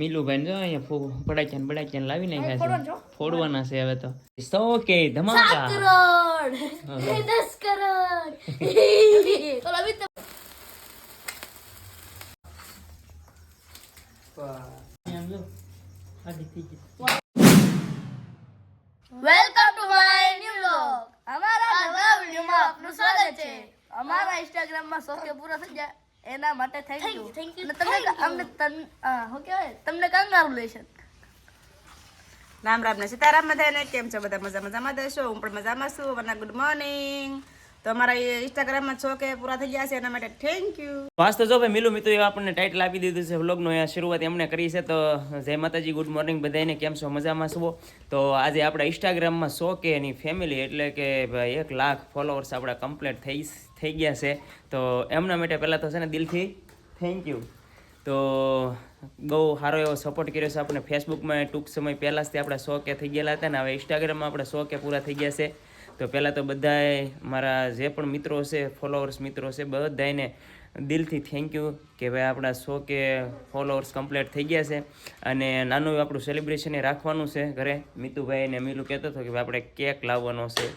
મિલુભાઈ જો અહીંયા ફો- પડાક્યા ને બડાક્યા ને લાવી નાખ્યા છે ફોડવાના છે હવે તો. સો કે ધમાકા. કરોડ દસ કરોડ ઓલા બી તો welcome to my new vlog અમારા નવા વિડિયોમાં આપનું સ્વાગત છે. અમારા ઇન્સ્ટાગ્રામમાં સો કે પૂરો થઈ જાય. એના માટે થેન્ક યુ થેન્ક યુ તમને અમને તન હું કહેવાય તમને કંગ્રેચ્યુલેશન રામ રામ ને સીતારામ બધાને. કેમ છો? બધા મજા મજામાં દેશો હું પણ મજામાં છું. વરના ગુડ મોર્નિંગ. તો અમારા ઇન્સ્ટાગ્રામમાં છો કે પૂરા થઈ ગયા છે એના માટે થેન્ક યુ વાસ્તુ જો ભાઈ, મિલુ મિત્રો આપણને ટાઇટલ આપી દીધું છે વ્લોગનો આ શરૂઆત એમણે કરી છે. તો જય માતાજી ગુડ મોર્નિંગ બધાને કેમ છો? મજામાં છો? તો આજે આપણા ઇન્સ્ટાગ્રામમાં સો કે એની ફેમિલી એટલે કે ભાઈ એક લાખ ફોલોવર્સ આપણા કમ્પ્લીટ થઈ થઈ ગયા છે. તો એમના માટે પહેલાં તો છે ને દિલથી થેન્ક યુ તો બહુ સારો એવો સપોર્ટ કર્યો છે આપણે ફેસબુકમાં ટૂંક સમય પહેલાં જ તે આપણે કે થઈ ગયેલા હતા ને. હવે ઇન્સ્ટાગ્રામમાં આપણે સો કે પૂરા થઈ ગયા છે. તો પહેલાં તો બધાએ મારા જે પણ મિત્રો છે ફોલોવર્સ મિત્રો છે બધાને દિલથી થેન્ક યુ કે ભાઈ આપણા સો કે ફોલોવર્સ કમ્પ્લીટ થઈ ગયા છે. અને નાનું આપણું સેલિબ્રેશન એ રાખવાનું છે ઘરે. મિતુભાઈને મિલુ કહેતો હતો કે ભાઈ આપણે કેક લાવવાનો છે.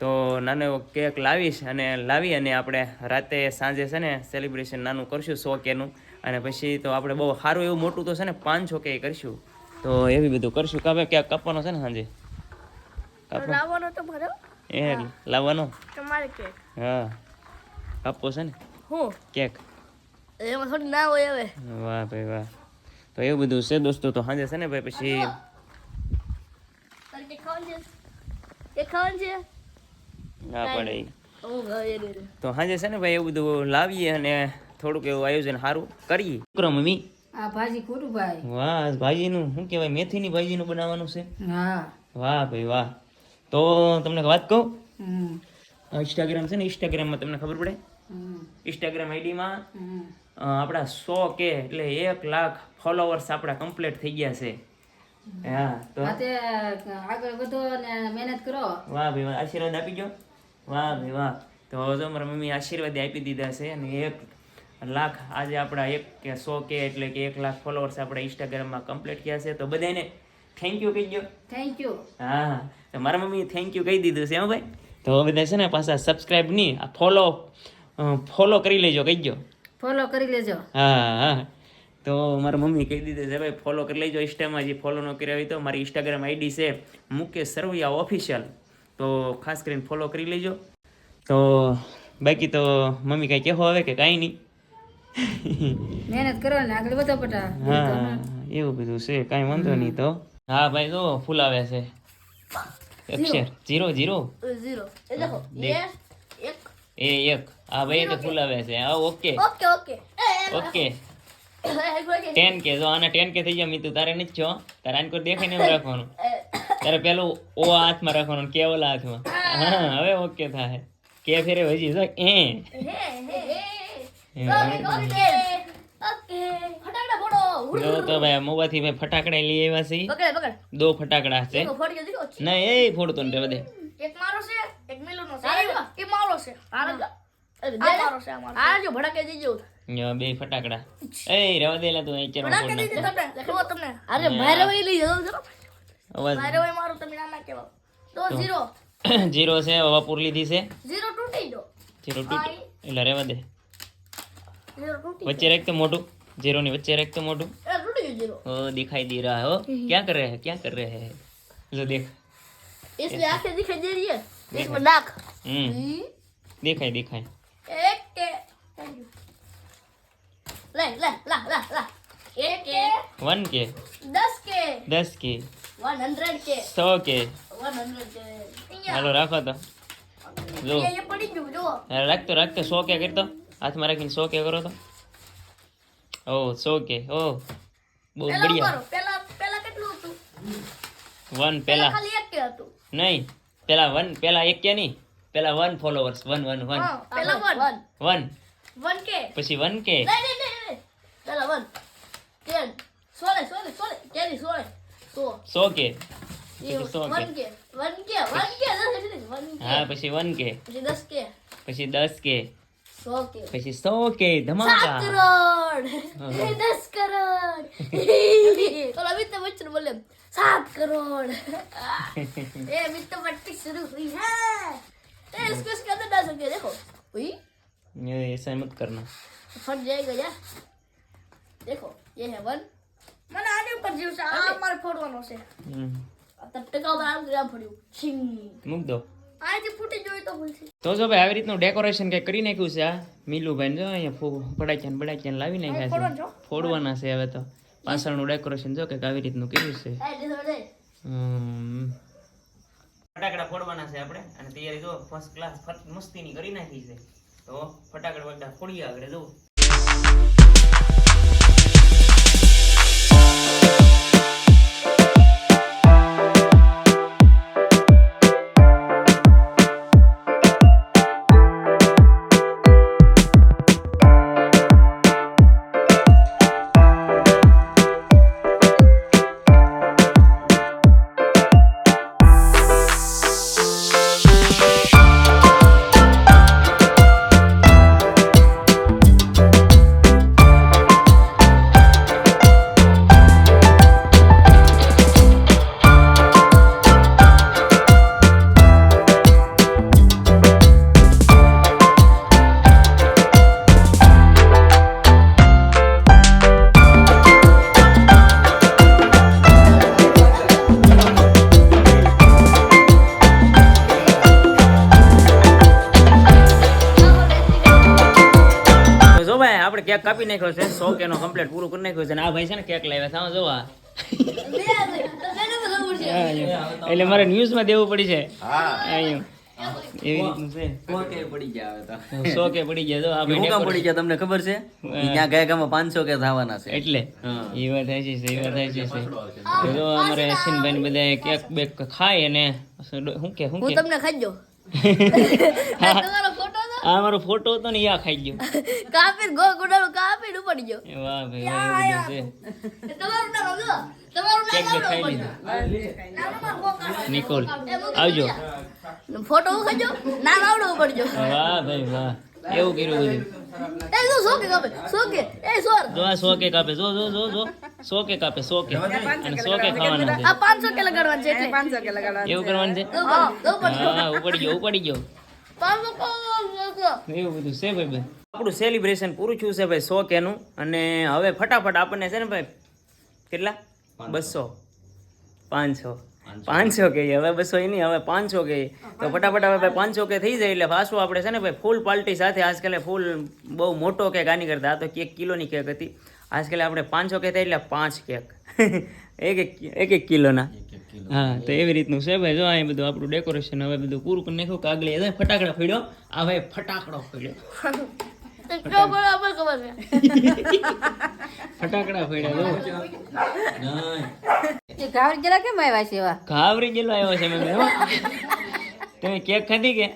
તો નાનો એવો કેક લાવીશ અને લાવી અને આપણે રાતે સાંજે છે ને સેલિબ્રેશન નાનું કરશું સો કેનું અને પછી તો આપણે બહુ સારું એવું મોટું તો છે ને પાંચસો કે કરશું. તો એવી બધું કરશું. કાપે ક્યાંક કાપવાનો છે ને સાંજે? લાવવાનો તો ભરો એ લાવવાનો? તમારે કે હા. કાપવો છે ને. હું? કેક. એમાં થોડી ના હોય હવે. વાહ ભાઈ વાહ. તો એવું બધું છે દોસ્તો તો સાંજે છે ને ભાઈ પછી ના પડે. તો સાંજે છે ને ભાઈ એવું બધું લાવીએ અને થોડુંક એવું આયોજન સારું કરીએ. છોકરા મમ્મી. આ ભાજી ખોટું ભાઈ. વાહ ભાજીનું શું કહેવાય મેથીની ભાજીનું બનાવવાનું છે? હા. વાહ ભાઈ વાહ. તો તમને વાત કહું? ઇન્સ્ટાગ્રામ છે ને ઇન્સ્ટાગ્રામમાં તમને ખબર પડે? ઇન્સ્ટાગ્રામ આઈડીમાં આપણા સો કે એટલે એક લાખ ફોલોવર્સ આપણા કમ્પ્લીટ થઈ ગયા છે. હા તો આગળ વધો અને મહેનત કરો. વાહ ભાઈ વાહ આશીર્વાદ આપી ગયો વાહ ભાઈ વાહ. તો જો મારા મમ્મી આશીર્વાદ આપી દીધા છે અને એક લાખ આજે આપણા એક કે સો કે એટલે કે એક લાખ ફોલોવર્સ આપણા ઇન્સ્ટાગ્રામમાં કમ્પ્લીટ થયા છે. તો બધાને થેન્ક યુ કહી દો થેન્ક યુ હા તો મારા મમ્મી થેન્ક યુ કહી દીધું છે હો ભાઈ. તો હવે બધા છે ને પાછા સબસ્ક્રાઇબ નહીં આ ફોલો ફોલો કરી લેજો કહી દો ફોલો કરી લેજો. હા હા. તો મારા મમ્મી કહી દીધું છે ભાઈ ફોલો કરી લેજો ઇન્સ્ટામાં જે ફોલો ન કર્યા હોય તો મારી ઇન્સ્ટાગ્રામ આઈડી છે મુકેશ સરવૈયા ઓફિશિયલ તો ખાસ કરીને ફોલો કરી લેજો. તો બાકી તો મમ્મી કાંઈ કહેવો આવે કે કાંઈ નહીં. મહેનત કરો ને આગળ વધો પટા. હા એવું બધું છે કાંઈ વાંધો નહીં તો. હા ભાઈ જો ફૂલ આવે છે? અક્ષર જીરો જીરો ઝીરો એ દેખો. એક. એ એક. હા ભાઈ એ તો ફૂલ આવે છે. હા okay okay okay okay ten કે જો આના ટેન કે થઈ ગયા મિતુ તારે નથી છો? તારે આને કોઈ દેખાય નહીં એમ રાખવાનું. તારે પેલું ઓ હાથમાં રાખવાનું કે ઓલા હાથમાં. હા. હવે ઓકે થાય. કે ફેરે હજી જો એ. ઓકે જો તો ભાઈ મોબાથી ભાઈ ફટાકડા લઈ આવ્યા છે પકડ પકડ. દો ફટાકડા છે ના એ ફોડતો ને બધે એક મારો છે એક મિલુનો છે. એ મારો છે. આરો મારો છે આ જો ભડાકે દેજો જો બે ફટાકડા. એ રવા દેલા તું એક ચેરો ફોડ નાખ તમને. અરે મારે વઈ લઈ જાવ જરો. અવાજ. મારે વઈ મારો તમે ના કેવા તો ઝીરો જીરો. છે વાપુર લીધી છે. ઝીરો તૂટી ગયો. જીરો તૂટી એટલે રેવા દે. વચ્ચે રાખ તો મોટું. जीरो ની વચ્ચે રાખ તો મોટું એ તૂટી ગયો ઝીરો ओ दिखाई दे रहा है हो क्या कर रहे हैं क्या कर रहे हैं लो देख इसमें आंखें दिखाई दे रही है इसमें नाक हम्म दिखाई दिखाई एक के ले ले ला ला ला एक के वन के दस के दस के वन हंड्रेड के सौ के वन हंड्रेड के અહીંયા. હાલો રાખો તો જો અહીંયા એ પડી ગયું જો હાલો, રાખતો રાખતો સો કે કરતો હાથમાં રાખીને સો કે કરો તો ઓ સો કે ઓ. બહુ બઢિયા. પહેલા પેલા પેલા કેટલું હતું? વન પેલા પેલા. ખાલી એક કે હતું. નહીં પહેલા વન પહેલા એક કે નહીં. પહેલા one followers one one one. પહેલા વન. વન. વન. કે. પછી વન કે. નહીં નહીં નહીં પહેલા વન. ટેન સોળે સોળે સોળે કેરી સોળે સો. કે. હા પછી વન કે. પછી દસ કે. પછી દસ કે. પછી સો કે ધમાકા કરોડ દસ કરોડ ઓલા મિત્ર બચ્ચન બોલે સાત કરોડ એ મિત્ર પટ્ટી શરૂ हुई है એ इसको इसके अंदर डाल सकते देखो हुई ये ऐसा मत करना फट जाएगा यार देखो ये है वन મને આને ઉપર જીવ છે આ મારે ફોડવાનો છે. તટકા બરાબર ફોડ્યું છીંગ. મૂક દો. તો ભૂલથી તો જો ભાઈ આવી રીતનું ડેકોરેશન કઈ કરી નાખ્યું છે આ? મિલુભાઈ જો અહીંયા ફૂ- ફટાક્યા બડાક્યા લાવી નાખ્યા છે. ફોડવાના છે હવે તો. પાછળનું ડેકોરેશન જો કંઈક આવી રીતનું કર્યું છે. હમ. ફટાકડા ફોડવાના છે આપણે. અને તૈયારી જો ફર્સ્ટ ક્લાસ મસ્તીની કરી નાખી છે. તો ફટાકડા બધા ફોડીએ આગળ જો આપણે કેક કાપી નાખ્યો છે સો કેનો કમ્પ્લીટ પૂરું કરી નાખ્યો છે અને આ ભાઈ છે ને કેક લાવ્યા સામે જોવા. એટલે મારે ન્યૂઝમાં દેવું પડી છે. એવી રીતનું છે. પડી ગયા હવે તો. સો કે પડી ગયા તો આ કામ પડી ગયા તમને ખબર છે? ત્યાં ગયા ગામમાં પાંચસો કે થવાના છે. એટલે. હા. એ વાત થાય છે એ વાત થાય છે. જો અમારે અશ્વિનભાઈ ને બધા કેક બેક ખાય અને શું કે શું હું તમને ખાજો તમારો આ મારો ફોટો હતો ને યા ખાઈ ગયો. કાપીને ગો ગુડાનો કાપીને ઉપડી ગયો. એ વાહ ભાઈ વાહ છે તમારું નામ સમજો તમારું નામ ખાઈ નિકોલ આવજો. ફોટો ઉખાજો ના નામ આવડો ઉપડજો વાહ ભાઈ વાહ. એવું કર્યું બધું. એ જો કાપે સો એ સોર. જો આ સો કાપે જો જો જો જો. સો કાપે સો કે. અને સો ખાવાના છે. આ 500 કે લગાડવાનું છે એટલે. પાંચસો કે લગાડવાનું એવું કરવાનું છે? હા ઉપડી ગયો. ઉપડી ગયો 500 એવું બધું છે ભાઈ ભાઈ? આપણું સેલિબ્રેશન પૂરું થયું છે ભાઈ સો કેનું. અને હવે ફટાફટ આપણને છે ને ભાઈ કેટલા? બસો. પાંચસો. પાંચસો. કે હવે બસો એ નહીં હવે પાંચસો કે તો ફટાફટ હવે ભાઈ પાંચસો કે થઈ જાય એટલે પાછું આપણે છે ને ભાઈ ફૂલ પાર્ટી સાથે આજકાલે ફૂલ બહુ મોટો કેક આની કરતા. આ તો કેક કિલોની કેક હતી. આજકાલે આપણે પાંચસો કે થાય એટલે પાંચ કેક. એક એક એક એક કિલોના. હા તો એવી રીતનું છે ભાઈ જો આ બધું આપણું ડેકોરેશન હવે બધું પૂરું કરી નાખ્યું કાગળી એ ફટાકડા ફેડ્યો આ ભાઈ ફટાકડો ફોડ્યો. ફટાકડા જો. ઘાવરી જરા કેમ આવ્યા છે એવા? ઘાવરી જેલો આવ્યો છે મેં તમે કેક ખાધી કે?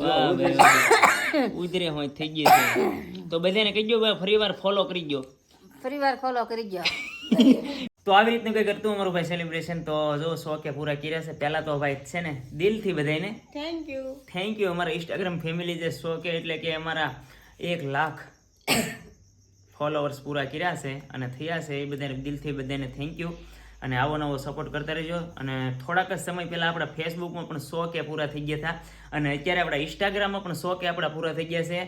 વાહ ભાઈ ઉધરે હોય થઈ ગઈ છે. તો બધાને કહી ભાઈ ફરી વાર ફોલો કરી ગયો ફરી વાર ફોલો કરી ગયો તો આવી રીતનું કંઈક કરતું અમારું ભાઈ સેલિબ્રેશન તો જો સો કે પૂરા કર્યા છે પહેલાં તો ભાઈ છે ને દિલથી બધાને થેન્ક યુ થેન્ક યુ અમારા ઇન્સ્ટાગ્રામ ફેમિલી જે સો કે એટલે કે અમારા એક લાખ ફોલોવર્સ પૂરા કર્યા છે અને થયા છે એ બધાને દિલથી બધાને થેન્ક યુ અને આવો નવો સપોર્ટ કરતા રહેજો. અને થોડાક જ સમય પહેલાં આપણા ફેસબુકમાં પણ સો કે પૂરા થઈ ગયા હતા. અને અત્યારે આપણા ઇન્સ્ટાગ્રામમાં પણ સો કે આપણા પૂરા થઈ ગયા છે.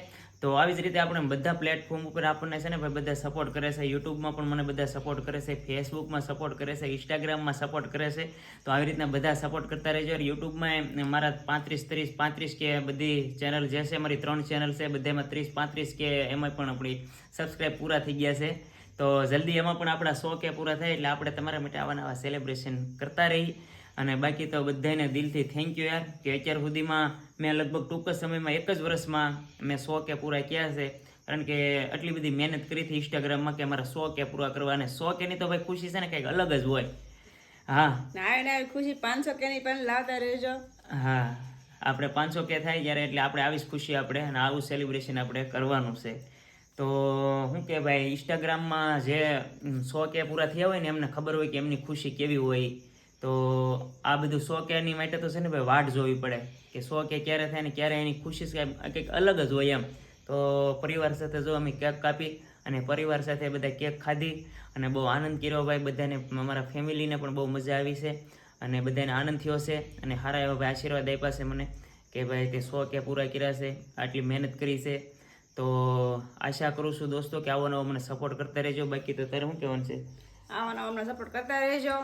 તો આવી જ રીતે આપણે બધા પ્લેટફોર્મ ઉપર આપણને છે ને ભાઈ બધા સપોર્ટ કરે છે. યુટ્યુબમાં પણ મને બધા સપોર્ટ કરે છે. ફેસબુકમાં સપોર્ટ કરે છે. ઇન્સ્ટાગ્રામમાં સપોર્ટ કરે છે. તો આવી રીતના બધા સપોર્ટ કરતા રહેજો. યુટ્યુબમાં મારા પાંત્રીસ, ત્રીસ, પાંત્રીસ કે બધી ચેનલ જે છે, મારી ત્રણ ચેનલ છે, બધામાં ત્રીસ, પાંત્રીસ કે એમાં પણ આપણી સબસ્ક્રાઈબ પૂરા થઈ ગયા છે. તો જલ્દી એમાં પણ આપણા સો કે પૂરા થાય એટલે આપણે તમારા માટે આવા નવા સેલિબ્રેશન કરતા રહી. અને બાકી તો બધાને દિલથી થેન્ક યુ યાર કે અત્યાર સુધીમાં મેં લગભગ ટૂંક જ સમયમાં એક જ વર્ષમાં મેં સો કે પૂરા ક્યાં છે. કારણ કે આટલી બધી મહેનત કરી હતી ઇન્સ્ટાગ્રામમાં કે મારા સો કે પૂરા કરવા અને સો કેની તો ભાઈ ખુશી છે ને કંઈક અલગ જ હોય. હા. ના ખુશી પાંચસો કેની પણ લાવતા રહેજો. હા. આપણે પાંચસો કે થાય જ્યારે એટલે આપણે આવી જ ખુશી આપણે અને આવું સેલિબ્રેશન આપણે કરવાનું છે. તો શું કે ભાઈ ઇન્સ્ટાગ્રામમાં જે સો કે પૂરા થયા હોય ને એમને ખબર હોય કે એમની ખુશી કેવી હોય. તો આ બધું સો કેની માટે તો છે ને ભાઈ વાટ જોવી પડે કે સો કે ક્યારે થાય ને ક્યારે એની ખુશી કંઈક અલગ જ હોય એમ. તો પરિવાર સાથે જો અમે કેક કાપી અને પરિવાર સાથે બધા કેક ખાધી અને બહુ આનંદ કર્યો ભાઈ, બધાને અમારા ફેમિલીને પણ બહુ મજા આવી છે અને બધાને આનંદ થયો છે અને સારા એવા ભાઈ આશીર્વાદ આપ્યા છે મને કે ભાઈ તે સો કે પૂરા કર્યા છે, આટલી મહેનત કરી છે. તો આશા કરું છું દોસ્તો કે આવો નવો મને સપોર્ટ કરતા રહેજો. બાકી તો તારે શું કહેવાનું છે? આવાનો અમને સપોર્ટ કરતા રહેજો.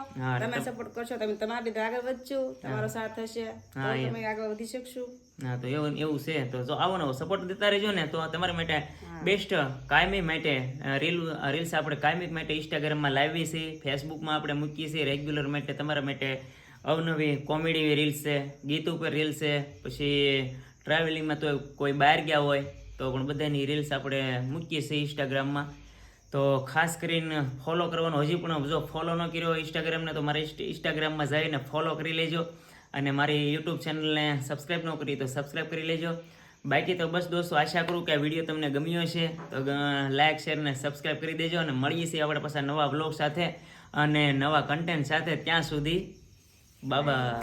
તમે સપોર્ટ કરશો તમે તમારી રીતે આગળ વધશું તમારો સાથ હશે. તો તમે આગળ વધી શકશો. હા તો એવું એવું છે. તો જો આવો નવો સપોર્ટ દેતા રહેજો ને તો તમારા માટે બેસ્ટ કાયમી માટે રીલ રીલ્સ આપણે કાયમી માટે ઇન્સ્ટાગ્રામમાં લાવીએ છીએ ફેસબુકમાં આપણે મૂકીએ છીએ રેગ્યુલર માટે તમારા માટે અવનવી કોમેડી રીલ્સ છે ગીત ઉપર રીલ્સ છે પછી ટ્રાવેલિંગમાં તો કોઈ બહાર ગયા હોય તો પણ બધાની રીલ્સ આપણે મૂકીએ છીએ ઇન્સ્ટાગ્રામમાં તો ખાસ કરીને ફોલો કરવાનો, હજી પણ જો ફોલો ન કર્યો ઇન્સ્ટાગ્રામને તો મારા ઇન્સ્ટ- ઇન્સ્ટાગ્રામમાં જઈને ફોલો કરી લેજો. અને મારી યુટ્યુબ ચેનલને સબસ્ક્રાઈબ ન કરી તો સબસ્ક્રાઈબ કરી લેજો. બાકી તો બસ દોસ્તો, આશા કરું કે આ વીડિયો તમને ગમ્યો હશે. તો લાઇક શેર ને સબસ્ક્રાઈબ કરી દેજો અને મળીએ છીએ આપણે પાછા નવા બ્લોગ સાથે અને નવા કન્ટેન્ટ સાથે. ત્યાં સુધી બાબા